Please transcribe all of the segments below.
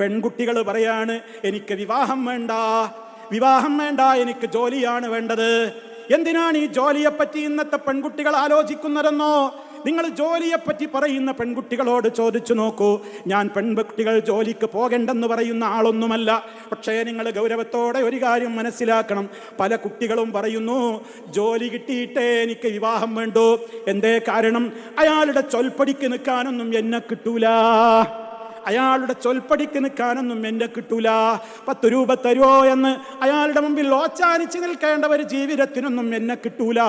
പെൺകുട്ടികൾ പറയാണ് എനിക്ക് വിവാഹം വേണ്ട വിവാഹം വേണ്ട എനിക്ക് ജോലിയാണ് വേണ്ടത്. എന്തിനാണ് ഈ ജോലിയെപ്പറ്റി ഇന്നത്തെ പെൺകുട്ടികൾ ആലോചിക്കുന്നതെന്നോ? നിങ്ങൾ ജോലിയെപ്പറ്റി പറയുന്ന പെൺകുട്ടികളോട് ചോദിച്ചു നോക്കൂ. ഞാൻ പെൺകുട്ടികൾ ജോലിക്ക് പോകണ്ടെന്ന് പറയുന്ന ആളൊന്നുമല്ല. പക്ഷേ നിങ്ങൾ ഗൗരവത്തോടെ ഒരു കാര്യം മനസ്സിലാക്കണം. പല കുട്ടികളും പറയുന്നു ജോലി കിട്ടിയിട്ടേ എനിക്ക് വിവാഹം വേണ്ടൂ. എന്തേ കാരണം? അയാളുടെ ചൊൽപ്പടിക്ക് നിൽക്കാനൊന്നും എന്നെ കിട്ടൂല. അയാളുടെ ചൊൽപ്പടിക്ക് നിൽക്കാനൊന്നും എന്നെ കിട്ടൂല. പത്ത് രൂപ തരുമോ എന്ന് അയാളുടെ മുമ്പിൽ ഓച്ചാനിച്ച് നിൽക്കേണ്ട ഒരു ജീവിതത്തിനൊന്നും എന്നെ കിട്ടൂല.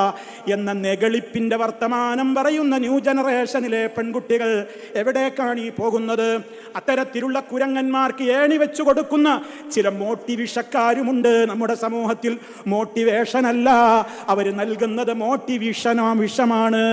എന്ന നെഗളിപ്പിന്റെ വർത്തമാനം പറയുന്ന ന്യൂ ജനറേഷനിലെ പെൺകുട്ടികൾ എവിടേക്കാണ് ഈ പോകുന്നത്? അത്തരത്തിലുള്ള കുരങ്ങന്മാർക്ക് ഏണി വെച്ചു കൊടുക്കുന്ന ചില മോട്ടിവിഷക്കാരുമുണ്ട് നമ്മുടെ സമൂഹത്തിൽ. മോട്ടിവേഷൻ അല്ല അവർ നൽകുന്നത് മോട്ടിവിഷനാ വിഷമാണ്.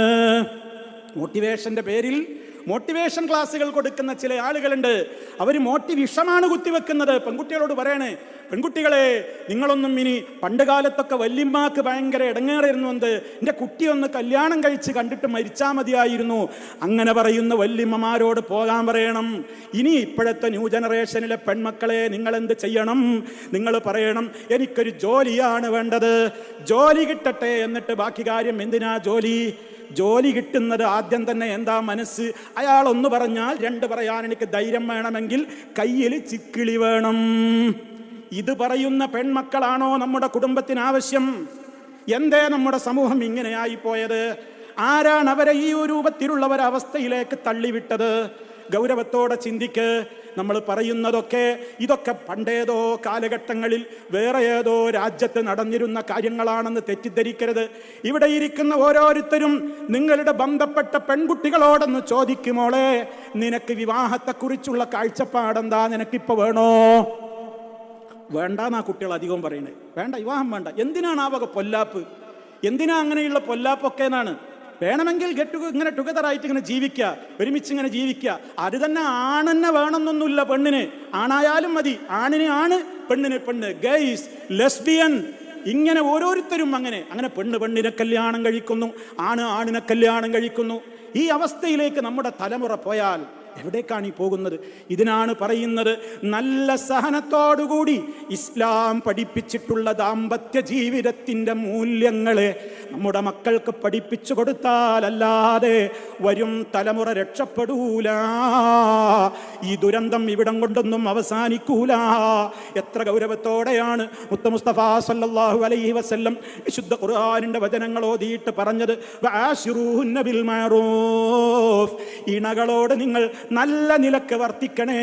മോട്ടിവേഷന്റെ പേരിൽ മോട്ടിവേഷൻ ക്ലാസ്സുകൾ കൊടുക്കുന്ന ചില ആളുകളുണ്ട്. അവർ മോട്ടിവിഷമാണ് കുത്തിവെക്കുന്നത്. പെൺകുട്ടികളോട് പറയണേ പെൺകുട്ടികളെ നിങ്ങളൊന്നും ഇനി പണ്ട് കാലത്തൊക്കെ വല്യമ്മാക്ക് ഭയങ്കര ഇടങ്ങേറായിരുന്നു എന്ത്? എന്റെ കുട്ടിയൊന്ന് കല്യാണം കഴിച്ച് കണ്ടിട്ട് മരിച്ചാൽ മതിയായിരുന്നു. അങ്ങനെ പറയുന്ന വല്യമ്മമാരോട് പോകാൻ പറയണം. ഇനി ഇപ്പോഴത്തെ ന്യൂ ജനറേഷനിലെ പെൺമക്കളെ നിങ്ങൾ എന്ത് ചെയ്യണം? നിങ്ങൾ പറയണം എനിക്കൊരു ജോലിയാണ് വേണ്ടത്. ജോലി കിട്ടട്ടെ എന്നിട്ട് ബാക്കി കാര്യം എന്തിനാ ജോലി? ജോലി കിട്ടുന്നത് ആദ്യം തന്നെ എന്താ മനസ്സ്? അയാൾ ഒന്ന് പറഞ്ഞാൽ രണ്ട് പറയാൻ എനിക്ക് ധൈര്യം വേണമെങ്കിൽ കയ്യിൽ ചിക്കിളി വേണം. ഇത് പറയുന്ന പെൺമക്കളാണോ നമ്മുടെ കുടുംബത്തിന് ആവശ്യം? എന്തേ നമ്മുടെ സമൂഹം ഇങ്ങനെയായി പോയത് ആരാണ് അവരെ ഈ ഒരു രൂപത്തിലുള്ള ഒരവസ്ഥയിലേക്ക് തള്ളിവിട്ടത്? ഗൗരവത്തോടെ ചിന്തിക്ക്. നമ്മൾ പറയുന്നതൊക്കെ ഇതൊക്കെ പണ്ടേതോ കാലഘട്ടങ്ങളിൽ വേറെ ഏതോ രാജ്യത്ത് നടന്നിരുന്ന കാര്യങ്ങളാണെന്ന് തെറ്റിദ്ധരിക്കരുത്. ഇവിടെ ഇരിക്കുന്ന ഓരോരുത്തരും നിങ്ങളുടെ ബന്ധപ്പെട്ട പെൺകുട്ടികളോടൊന്ന് ചോദിക്കുമോളെ നിനക്ക് വിവാഹത്തെക്കുറിച്ചുള്ള കാഴ്ചപ്പാടെന്താ? നിനക്കിപ്പോൾ വേണോ? വേണ്ടാന്നാ കുട്ടികൾ അധികം പറയുന്നത്. വേണ്ട വിവാഹം വേണ്ട. എന്തിനാണ് ആ വക പൊല്ലാപ്പ്? എന്തിനാ അങ്ങനെയുള്ള പൊല്ലാപ്പൊക്കെ എന്നാണ് വേണമെങ്കിൽ ഗെറ്റ് ഇങ്ങനെ ടുഗദർ ആയിട്ട് ഇങ്ങനെ ജീവിക്കുക ഒരുമിച്ച് ഇങ്ങനെ ജീവിക്കുക. അത് തന്നെ ആണെന്നെ വേണമെന്നൊന്നുമില്ല പെണ്ണിന്. ആണായാലും മതി. ആണിന് ആണ് പെണ്ണിന് പെണ്ണ്. ഗൈസ് ലെസ്ബിയൻ ഇങ്ങനെ ഓരോരുത്തരും അങ്ങനെ. അങ്ങനെ പെണ്ണ് പെണ്ണിനെ കല്യാണം കഴിക്കുന്നു ആണ് ആണിനെ കല്യാണം കഴിക്കുന്നു. ഈ അവസ്ഥയിലേക്ക് നമ്മുടെ തലമുറ പോയാൽ എവിടേക്കാണ് ഈ പോകുന്നത്? ഇതിനാണ് പറയുന്നത് നല്ല സഹനത്തോടുകൂടി ഇസ്ലാം പഠിപ്പിച്ചിട്ടുള്ള ദാമ്പത്യ ജീവിതത്തിന്റെ മൂല്യങ്ങളെ നമ്മുടെ മക്കൾക്ക് പഠിപ്പിച്ചു കൊടുത്താലല്ലാതെ വരും തലമുറ രക്ഷപ്പെടൂല. ഈ ദുരന്തം ഇവിടം കൊണ്ടൊന്നും അവസാനിക്കൂല. എത്ര ഗൗരവത്തോടെയാണ് മുത്ത മുസ്തഫ സല്ലല്ലാഹു അലൈഹി വസ്ല്ലം വിശുദ്ധ ഖുർആാനിന്റെ വചനങ്ങൾ ഓതിയിട്ട് പറഞ്ഞത് ഇണകളോട് നിങ്ങൾ നല്ല നിലയ്ക്ക് വർത്തിക്കണേ.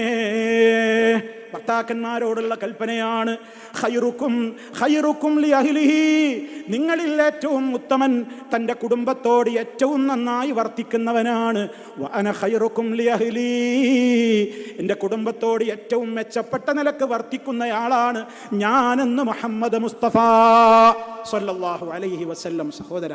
ഭർത്താക്കന്മാരോടുള്ള കൽപ്പനയാണ് ഹൈറുക്കും ഹൈറുക്കും നിങ്ങളിൽ ഏറ്റവും ഉത്തമൻ തന്റെ കുടുംബത്തോട് ഏറ്റവും നന്നായി വർത്തിക്കുന്നവനാണ്. വഅന ഹൈറുക്കും ലിയഹിലി എന്റെ കുടുംബത്തോട് ഏറ്റവും മെച്ചപ്പെട്ട നിലയ്ക്ക് വർത്തിക്കുന്നയാളാണ് ഞാനെന്ന് മുഹമ്മദ് മുസ്തഫ സൊല്ലാഹു അലൈഹി വസല്ലം. സഹോദര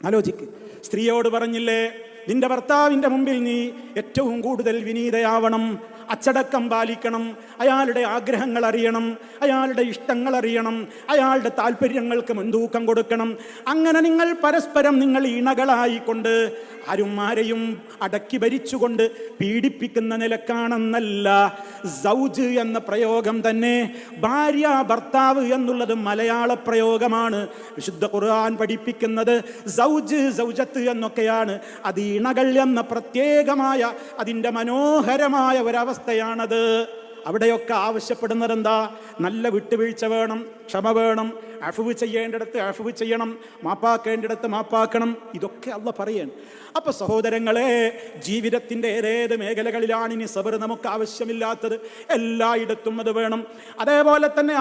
ആലോചിക്ക്. സ്ത്രീയോട് പറഞ്ഞില്ലേ നിന്റെ ഭർത്താവിന്റെ മുമ്പിൽ നീ ഏറ്റവും കൂടുതൽ വിനീതയാവണം. അച്ചടക്കം പാലിക്കണം. അയാളുടെ ആഗ്രഹങ്ങൾ അറിയണം. അയാളുടെ ഇഷ്ടങ്ങൾ അറിയണം. അയാളുടെ താല്പര്യങ്ങൾക്ക് മുൻതൂക്കം കൊടുക്കണം. അങ്ങനെ നിങ്ങൾ പരസ്പരം നിങ്ങൾ ഇണകളായിക്കൊണ്ട് ആരും ആരെയും അടക്കി ഭരിച്ചുകൊണ്ട് പീഡിപ്പിക്കുന്ന നിലക്കാണെന്നല്ല. സൗജ് എന്ന പ്രയോഗം തന്നെ ഭാര്യ ഭർത്താവ് എന്നുള്ളത് മലയാള പ്രയോഗമാണ്. വിശുദ്ധ ഖുർആൻ പഠിപ്പിക്കുന്നത് സൗജ് സൗജത്ത് എന്നൊക്കെയാണ്. അത് ഇണകൾ എന്ന പ്രത്യേകമായ അതിന്റെ മനോഹരമായ ഒരവസ്ഥയാണത്. അവിടെയൊക്കെ ആവശ്യപ്പെടുന്നത് എന്താ? നല്ല വിട്ടുവീഴ്ച വേണം ക്ഷമ വേണം അഫുവ് ചെയ്യേണ്ടിടത്ത് അഫുവ് ചെയ്യണം മാപ്പാക്കേണ്ടിടത്ത് മാപ്പാക്കണം. ഇതൊക്കെ അല്ല പറയാൻ. അപ്പൊ സഹോദരങ്ങളെ ജീവിതത്തിന്റെ ഏതേത് മേഖലകളിലാണ് ഇനി സബർ നമുക്ക് ആവശ്യമില്ലാത്തത്? എല്ലായിടത്തും അത് വേണം. അതേപോലെ തന്നെ